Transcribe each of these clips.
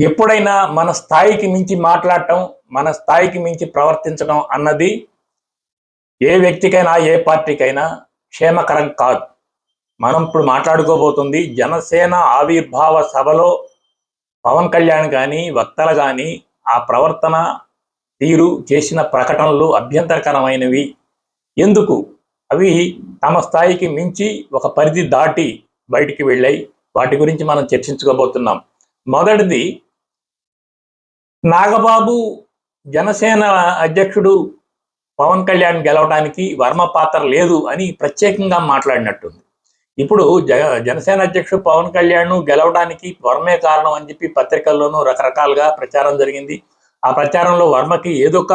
ఎప్పుడైనా మన స్థాయికి మించి మాట్లాడటం మన స్థాయికి మించి ప్రవర్తించడం అన్నది ఏ వ్యక్తికైనా ఏ పార్టీకైనా క్షేమకరం కాదు. మనం ఇప్పుడు మాట్లాడుకోబోతుంది జనసేన ఆవిర్భావ సభలో పవన్ కళ్యాణ్ కానీ వక్తలు కానీ ఆ ప్రవర్తన తీరు చేసిన ప్రకటనలు అభ్యంతరకరమైనవి. ఎందుకు? అవి తమ స్థాయికి మించి ఒక పరిధి దాటి బయటికి వెళ్ళాయి. వాటి గురించి మనం చర్చించుకోబోతున్నాం. మొదటిది నాగబాబు జనసేన అధ్యక్షుడు పవన్ కళ్యాణ్ గెలవడానికి వర్మ పాత్ర లేదు అని ప్రత్యేకంగా మాట్లాడినట్టుంది. ఇప్పుడు జ జనసేన అధ్యక్షుడు పవన్ కళ్యాణ్ గెలవడానికి వర్మే కారణం అని చెప్పి పత్రికల్లోనూ రకరకాలుగా ప్రచారం జరిగింది. ఆ ప్రచారంలో వర్మకి ఏదో ఒక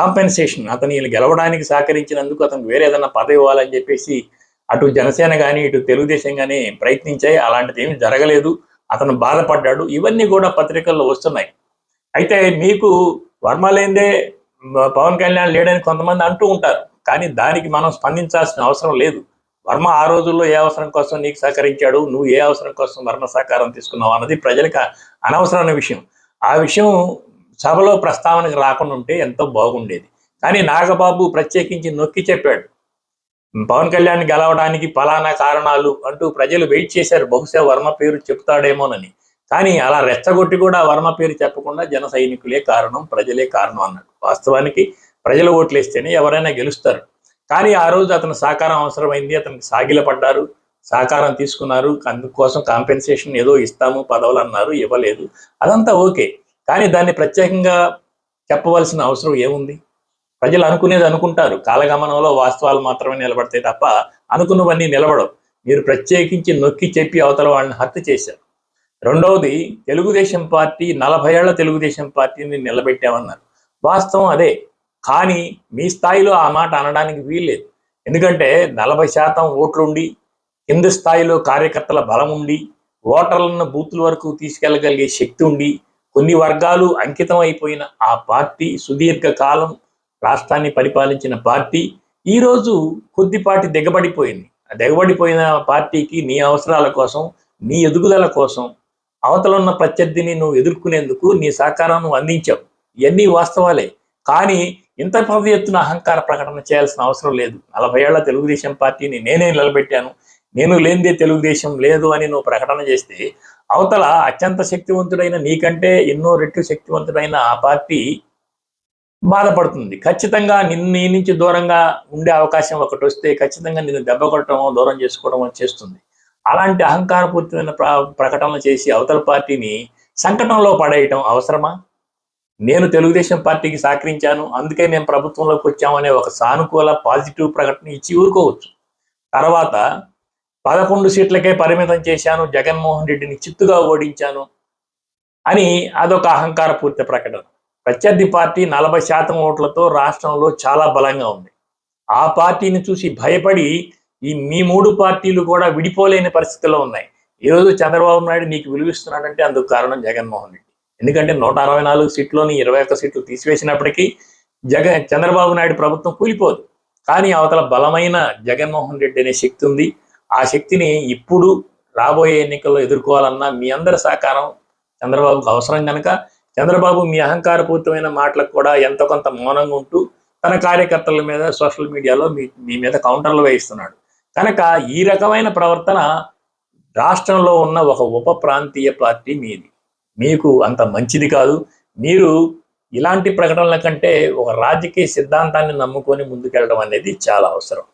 కాంపెన్సేషన్ అతని గెలవడానికి సహకరించినందుకు అతనికి వేరే ఏదైనా పదవి ఇవ్వాలని చెప్పేసి అటు జనసేన కానీ ఇటు తెలుగుదేశం కానీ ప్రయత్నించాయి. అలాంటిది ఏమీ జరగలేదు. అతను బాధపడ్డాడు. ఇవన్నీ కూడా పత్రికల్లో వస్తున్నాయి. అయితే మీకు వర్మ లేదే పవన్ కళ్యాణ్ లేడని కొంతమంది అంటూ ఉంటారు. కానీ దానికి మనం స్పందించాల్సిన అవసరం లేదు. వర్మ ఆ రోజుల్లో ఏ అవసరం కోసం నీకు సహకరించాడు? నువ్వు ఏ అవసరం కోసం వర్మ సహకారం తీసుకున్నావు? అన్నది ప్రజలకు అనవసరమైన విషయం. ఆ విషయం సభలో ప్రస్తావనకు రాకుండా ఉంటే ఎంతో బాగుండేది. కానీ నాగబాబు ప్రత్యేకించి నొక్కి చెప్పాడు. పవన్ కళ్యాణ్ గెలవడానికి ఫలానా కారణాలు అంటూ ప్రజలు వెయిట్ చేశారు. బహుశా వర్మ పేరు చెప్తాడేమోనని. కానీ అలా రెచ్చగొట్టి కూడా వర్మ పేరు చెప్పకుండా జన సైనికులే కారణం ప్రజలే కారణం అన్నట్టు. వాస్తవానికి ప్రజలు ఓట్లేస్తేనే ఎవరైనా గెలుస్తారు. కానీ ఆ రోజు అతను సహకారం అవసరమైంది అతనికి సాగిల పడ్డారు సహకారం తీసుకున్నారు. అందుకోసం కాంపెన్సేషన్ ఏదో ఇస్తాము పదవులు అన్నారు ఇవ్వలేదు. అదంతా ఓకే. కానీ దాన్ని ప్రత్యేకంగా చెప్పవలసిన అవసరం ఏముంది? ప్రజలు అనుకునేది అనుకుంటారు. కాలగమనంలో వాస్తవాలు మాత్రమే నిలబడతాయి తప్ప అనుకున్నవన్నీ నిలబడవు. మీరు ప్రత్యేకించి నొక్కి చెప్పి అవతల వాళ్ళని హత్య చేశారు. రెండవది తెలుగుదేశం పార్టీ నలభై ఏళ్ళ తెలుగుదేశం పార్టీని నిలబెట్టామన్నారు. వాస్తవం అదే. కానీ మీ స్థాయిలో ఆ మాట అనడానికి వీల్లేదు. ఎందుకంటే నలభై శాతం ఓట్లుండి కింది స్థాయిలో కార్యకర్తల బలం ఉండి ఓటర్లను బూతుల వరకు తీసుకెళ్ళగలిగే శక్తి ఉండి కొన్ని వర్గాలు అంకితం అయిపోయిన ఆ పార్టీ సుదీర్ఘ కాలం రాష్ట్రాన్ని పరిపాలించిన పార్టీ ఈరోజు కొద్దిపాటి దిగబడిపోయింది. ఆ దిగబడిపోయిన పార్టీకి నీ అవసరాల కోసం నీ ఎదుగుదల కోసం అవతల ఉన్న ప్రత్యర్థిని నువ్వు ఎదుర్కొనేందుకు నీ సహకారం నువ్వు అందించావు. ఇవన్నీ వాస్తవాలే. కానీ ఇంత పెద్ద ఎత్తున అహంకార ప్రకటన చేయాల్సిన అవసరం లేదు. నలభై ఏళ్ళ తెలుగుదేశం పార్టీని నేనే నిలబెట్టాను. నేను లేనిదే తెలుగుదేశం లేదు అని నువ్వు ప్రకటన చేస్తే అవతల అత్యంత శక్తివంతుడైన నీకంటే ఎన్నో రెట్లు శక్తివంతుడైన ఆ పార్టీ బాధపడుతుంది. ఖచ్చితంగా నిన్ను నీ నుంచి దూరంగా ఉండే అవకాశం ఒకటి వస్తే ఖచ్చితంగా నిన్ను దెబ్బ కొట్టడం దూరం చేసుకోవడం చేస్తుంది. అలాంటి అహంకారపూరితమైన ప్ర ప్రకటనలు చేసి అవతల పార్టీని సంకటంలో పడేయటం అవసరమా? నేను తెలుగుదేశం పార్టీకి సహకరించాను అందుకే మేము ప్రభుత్వంలోకి వచ్చామనే ఒక సానుకూల పాజిటివ్ ప్రకటన ఇచ్చి ఊరుకోవచ్చు. తర్వాత పదకొండు సీట్లకే పరిమితం చేశాను జగన్మోహన్ రెడ్డిని చిత్తుగా ఓడించాను అని అదొక అహంకారపూరిత ప్రకటన. ప్రత్యర్థి పార్టీ నలభై శాతం ఓట్లతో రాష్ట్రంలో చాలా బలంగా ఉంది. ఆ పార్టీని చూసి భయపడి ఈ మీ మూడు పార్టీలు కూడా విడిపోలేని పరిస్థితిలో ఉన్నాయి. ఈరోజు చంద్రబాబు నాయుడు నీకు విలువిస్తున్నాడంటే అందుకు కారణం జగన్మోహన్ రెడ్డి. ఎందుకంటే నూట అరవై నాలుగు సీట్లోని ఇరవై ఒక్క సీట్లు తీసివేసినప్పటికీ జగన్ చంద్రబాబు నాయుడు ప్రభుత్వం కూలిపోదు. కానీ అవతల బలమైన జగన్మోహన్ రెడ్డి అనే శక్తి ఉంది. ఆ శక్తిని ఇప్పుడు రాబోయే ఎన్నికల్లో ఎదుర్కోవాలన్నా మీ అందరి సహకారం చంద్రబాబుకు అవసరం కనుక చంద్రబాబు మీ అహంకారపూరితమైన మాటలకు కూడా ఎంతో కొంత మౌనంగా ఉంటూ తన కార్యకర్తల మీద సోషల్ మీడియాలో మీ మీ మీద కౌంటర్లు వేయిస్తున్నాడు. కనుక ఈ రకమైన ప్రవర్తన రాష్ట్రంలో ఉన్న ఒక ఉప ప్రాంతీయ పార్టీ మీది. మీకు అంత మంచిది కాదు. మీరు ఇలాంటి ప్రకటనల కంటే ఒక రాజకీయ సిద్ధాంతాన్ని నమ్ముకొని ముందుకెళ్ళడం అనేది చాలా అవసరం.